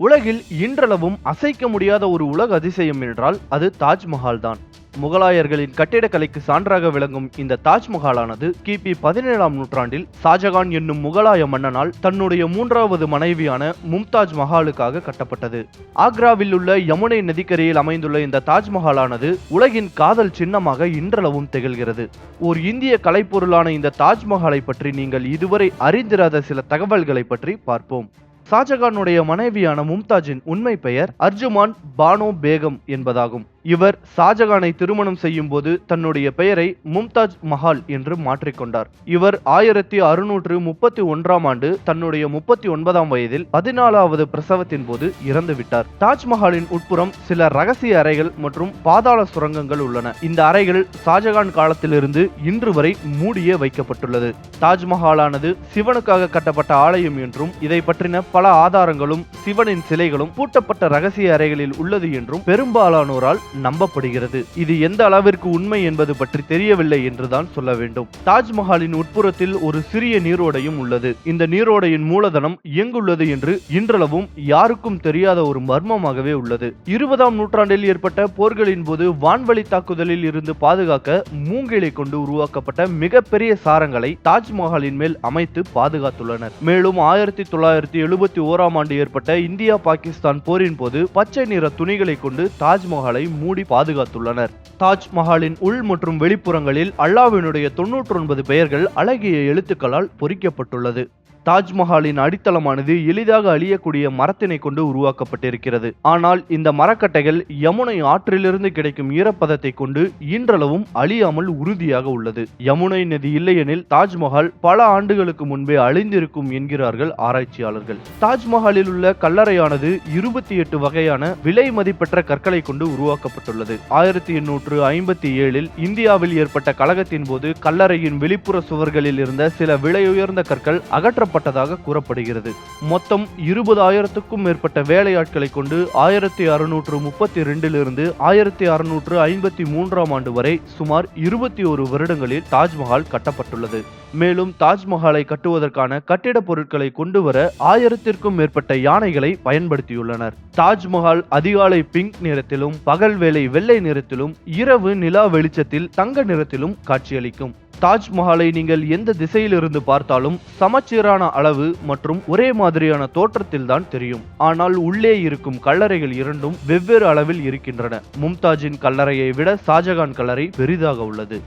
உலகில் இன்றளவும் அசைக்க முடியாத ஒரு உலக அதிசயம் என்றால் அது தாஜ்மஹால் தான். முகலாயர்களின் கட்டிடக்கலைக்கு சான்றாக விளங்கும் இந்த தாஜ்மஹாலானது கிபி பதினேழாம் நூற்றாண்டில் ஷாஜகான் என்னும் முகலாய மன்னனால் தன்னுடைய மூன்றாவது மனைவியான மும்தாஜ் மஹாலுக்காக கட்டப்பட்டது. ஆக்ராவில் உள்ள யமுனை நதிக்கரையில் அமைந்துள்ள இந்த தாஜ்மஹாலானது உலகின் காதல் சின்னமாக இன்றளவும் திகழ்கிறது. ஓர் இந்திய கலைப்பொருளான இந்த தாஜ்மஹாலை பற்றி நீங்கள் இதுவரை அறிந்திராத சில தகவல்களை பற்றி பார்ப்போம். ஷாஜகானுடைய மனைவியான மும்தாஜின் உண்மை பெயர் அர்ஜுமான் பானோ பேகம் என்பதாகும். இவர் ஷாஜகானை திருமணம் செய்யும் போது தன்னுடைய பெயரை மும்தாஜ் மஹால் என்று மாற்றிக்கொண்டார் இவர் ஆயிரத்தி அறுநூற்று முப்பத்தி ஒன்றாம் ஆண்டு தன்னுடைய முப்பத்தி ஒன்பதாம் வயதில் பதினாலாவது பிரசவத்தின் போது இறந்துவிட்டார் தாஜ்மஹாலின் உட்புறம் சில ரகசிய அறைகள் மற்றும் பாதாள சுரங்கங்கள் உள்ளன. இந்த அறைகள் ஷாஜகான் காலத்திலிருந்து இன்று வரை மூடியே வைக்கப்பட்டுள்ளது. தாஜ்மஹாலானது சிவனுக்காக கட்டப்பட்ட ஆலயம் என்றும் இதை பற்றின பல ஆதாரங்களும் சிவனின் சிலைகளும் பூட்டப்பட்ட ரகசிய அறைகளில் உள்ளது என்றும் பெரும்பாலானோரால் நம்பப்படுகிறது. இது எந்த அளவிற்கு உண்மை என்பது பற்றி தெரியவில்லை என்றுதான் சொல்ல வேண்டும். தாஜ்மஹாலின் உட்புறத்தில் ஒரு சிறிய நீரோடையும் உள்ளது. இந்த நீரோடையின் மூலதனம் எங்குள்ளது என்று இன்றளவும் யாருக்கும் தெரியாத ஒரு மர்மமாகவே உள்ளது. இருபதாம் நூற்றாண்டில் ஏற்பட்ட போர்களின் போது வான்வழி தாக்குதலில் இருந்து பாதுகாக்க மூங்கிலை கொண்டு உருவாக்கப்பட்ட மிகப்பெரிய சாரங்களை தாஜ்மஹாலின் மேல் அமைத்து பாதுகாத்துள்ளனர். மேலும் ஆயிரத்தி தொள்ளாயிரத்தி இருபத்தி ஓராம் ஆண்டு ஏற்பட்ட இந்தியா பாகிஸ்தான் போரின் போது பச்சை நிற துணிகளை கொண்டு தாஜ்மஹாலை மூடி பாதுகாத்துள்ளனர். தாஜ்மஹாலின் உள் மற்றும் வெளிப்புறங்களில் அல்லாவினுடைய தொன்னூற்றி ஒன்பது பெயர்கள் அழகிய எழுத்துக்களால் பொறிக்கப்பட்டுள்ளது. தாஜ்மஹாலின் அடித்தளமானது எளிதாக அழியக்கூடிய மரத்தினை கொண்டு உருவாக்கப்பட்டிருக்கிறது. ஆனால் இந்த மரக்கட்டைகள் யமுனை ஆற்றிலிருந்து கிடைக்கும் ஈரப்பதத்தை கொண்டு இன்றளவும் அழியாமல் உறுதியாக உள்ளது. யமுனை நதி இல்லையெனில் தாஜ்மஹால் பல ஆண்டுகளுக்கு முன்பே அழிந்திருக்கும் என்கிறார்கள் ஆராய்ச்சியாளர்கள். தாஜ்மஹாலில் உள்ள கல்லறையானது இருபத்தி எட்டு வகையான விலை மதிப்பெற்ற கற்களை கொண்டு உருவாக்கப்பட்டுள்ளது. ஆயிரத்தி எண்ணூற்று ஐம்பத்தி ஏழில் இந்தியாவில் ஏற்பட்ட கழகத்தின் போது கல்லறையின் வெளிப்புற சுவர்களில் இருந்த சில விலையுயர்ந்த கற்கள் அகற்ற கட்டப்பட்டதாக கூறப்படுகிறது. மொத்தம் இருபதாயிரத்துக்கும் மேற்பட்ட வேலையாட்களை கொண்டு ஆயிரத்தி அறுநூற்று முப்பத்தி ரெண்டிலிருந்து ஆயிரத்தி அறுநூற்று ஐம்பத்தி மூன்றாம் ஆண்டு வரை சுமார் இருபத்தி ஒரு வருடங்களில் தாஜ்மஹால் கட்டப்பட்டுள்ளது. மேலும் தாஜ்மஹாலை கட்டுவதற்கான கட்டிடப் பொருட்களை கொண்டு வர ஆயிரத்திற்கும் மேற்பட்ட யானைகளை பயன்படுத்தியுள்ளனர். தாஜ்மஹால் அதிகாலை பிங்க் நிறத்திலும் பகல் வேலை வெள்ளை நிறத்திலும் இரவு நிலா வெளிச்சத்தில் தங்க நிறத்திலும் காட்சியளிக்கும். தாஜ்மஹாலை நீங்கள் எந்த திசையிலிருந்து பார்த்தாலும் சமச்சீரான அளவு மற்றும் ஒரே மாதிரியான தோற்றத்தில் தான் தெரியும். ஆனால் உள்ளே இருக்கும் கல்லறைகள் இரண்டும் வெவ்வேறு அளவில் இருக்கின்றன. மும்தாஜின் கல்லறையை விட ஷாஜகான் கல்லறை பெரிதாக உள்ளது.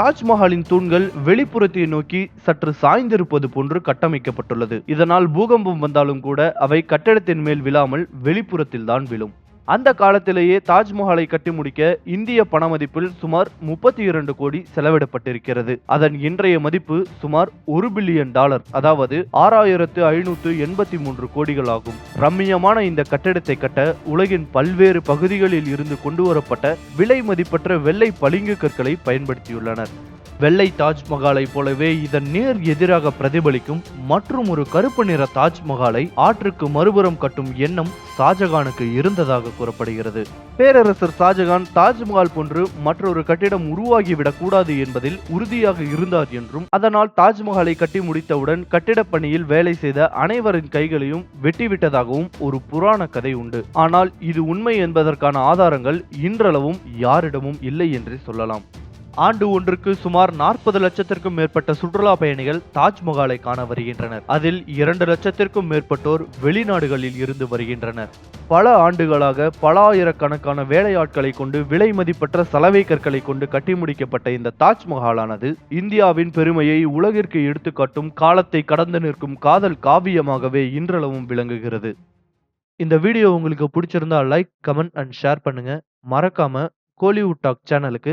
தாஜ்மஹாலின் தூண்கள் வெளிப்புறத்தை நோக்கி சற்று சாய்ந்திருப்பது போன்று கட்டமைக்கப்பட்டுள்ளது. இதனால் பூகம்பம் வந்தாலும் கூட அவை கட்டடத்தின் மேல் விழாமல் வெளிப்புறத்தில் தான் விழும். அந்த காலத்திலேயே தாஜ்மஹாலை கட்டி முடிக்க இந்திய பண மதிப்பில் சுமார் முப்பத்தி இரண்டு கோடி செலவிடப்பட்டிருக்கிறது. அதன் இன்றைய மதிப்பு சுமார் ஒரு பில்லியன் டாலர் அதாவது ஆறாயிரத்து ஐநூற்று எண்பத்தி மூன்று கோடிகள் ஆகும் ரம்மியமான இந்த கட்டிடத்தை கட்ட உலகின் பல்வேறு பகுதிகளில் இருந்து கொண்டு வரப்பட்ட விலை மதிப்பற்ற வெள்ளை பளிங்கு கற்களை பயன்படுத்தியுள்ளனர். வெள்ளை தாஜ்மஹாலை போலவே இதன் நேர் எதிராக பிரதிபலிக்கும் மற்றும் ஒரு கருப்பு நிற தாஜ்மஹாலை ஆற்றுக்கு மறுபுறம் கட்டும் எண்ணம் ஷாஜகானுக்கு இருந்ததாக கூறப்படுகிறது. பேரரசர் ஷாஜகான் தாஜ்மஹால் போன்று மற்றொரு கட்டிடம் உருவாகிவிடக் கூடாது என்பதில் உறுதியாக இருந்தார் என்றும் அதனால் தாஜ்மஹாலை கட்டி முடித்தவுடன் கட்டிடப் பணியில் வேலை செய்த அனைவரின் கைகளையும் வெட்டிவிட்டதாகவும் ஒரு புராண கதை உண்டு. ஆனால் இது உண்மை என்பதற்கான ஆதாரங்கள் இன்றளவும் யாரிடமும் இல்லை என்றே சொல்லலாம். ஆண்டு ஒன்றுக்கு சுமார் நாற்பது லட்சத்திற்கும் மேற்பட்ட சுற்றுலா பயணிகள் தாஜ்மஹாலை காண வருகின்றனர். அதில் இரண்டு லட்சத்திற்கும் மேற்பட்டோர் வெளிநாடுகளில் இருந்து வருகின்றனர். பல ஆண்டுகளாக பல ஆயிரக்கணக்கான வேலையாட்களை கொண்டு விலை மதிப்பற்ற சலவை கற்களை கொண்டு கட்டி முடிக்கப்பட்ட இந்த தாஜ்மஹாலானது இந்தியாவின் பெருமையை உலகிற்கு எடுத்துக்காட்டும் காலத்தை கடந்து நிற்கும் காதல் காவியமாகவே இன்றளவும் விளங்குகிறது. இந்த வீடியோ உங்களுக்கு பிடிச்சிருந்தா லைக் கமெண்ட் அண்ட் ஷேர் பண்ணுங்க. மறக்காம கோலிவுட் டாக் சேனலுக்கு